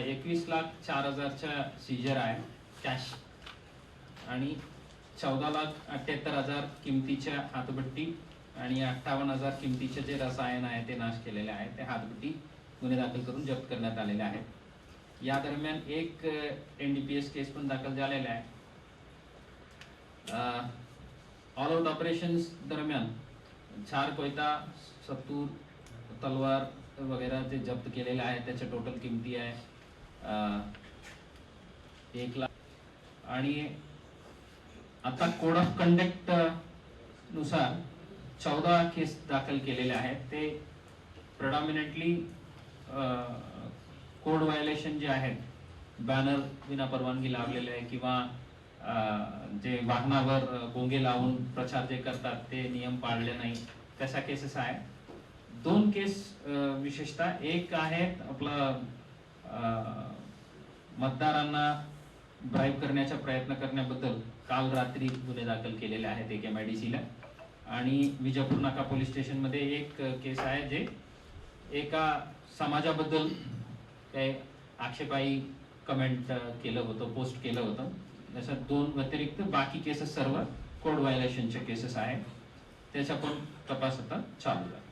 एकवीस लाख चार हजारच्या सीजर आहे कॅश आणि चौदा लाख अठ्ठ्याहत्तर हजार किमतीच्या हातभट्टी आणि अठ्ठावन्न हजार किमतीचे जे रसायन आहे ते नाश केलेले आहे ते हातभट्टी गुन्हे दाखल करून जप्त करण्यात आलेले आहेत. या दरम्यान एक N D P S case पण दाखल झालेला आहे. ऑल आउट ऑपरेशन्स दरम्यान चार कोयता सत्तूर तलवार वगैरे जे जप्त केलेले आहे त्याच्या टोटल किमती आहे. एक लाख आणि आता कोड ऑफ कंडक्टनुसार चौदा केस दाखल केलेले आहेत. ते प्रडॉमिनेटली कोड व्हायोलेशन जे आहेत बॅनर विना परवानगी लावलेले आहे किंवा जे वाहनावर गोंगे लावून प्रचार जे करतात ते नियम पाळले नाही. तशा केसेस आहेत. दोन केस विशेषतः एक आहे आपलं मतदारांना ड्राईव्ह करण्याचा प्रयत्न करण्याबद्दल काल रात्री गुन्हे दाखल केलेले आहेत एक एम आय डी सीला आणि विजापूर नाका पोलीस स्टेशनमध्ये एक केस आहे जे एका समाजाबद्दल काही आक्षेपाई कमेंट केलं होतं पोस्ट केलं होतं. जसं दोन व्यतिरिक्त बाकी केसेस सर्व कोड व्हायोलेशनचे केसेस आहेत. त्याचा पण तपास आता चालू आहे.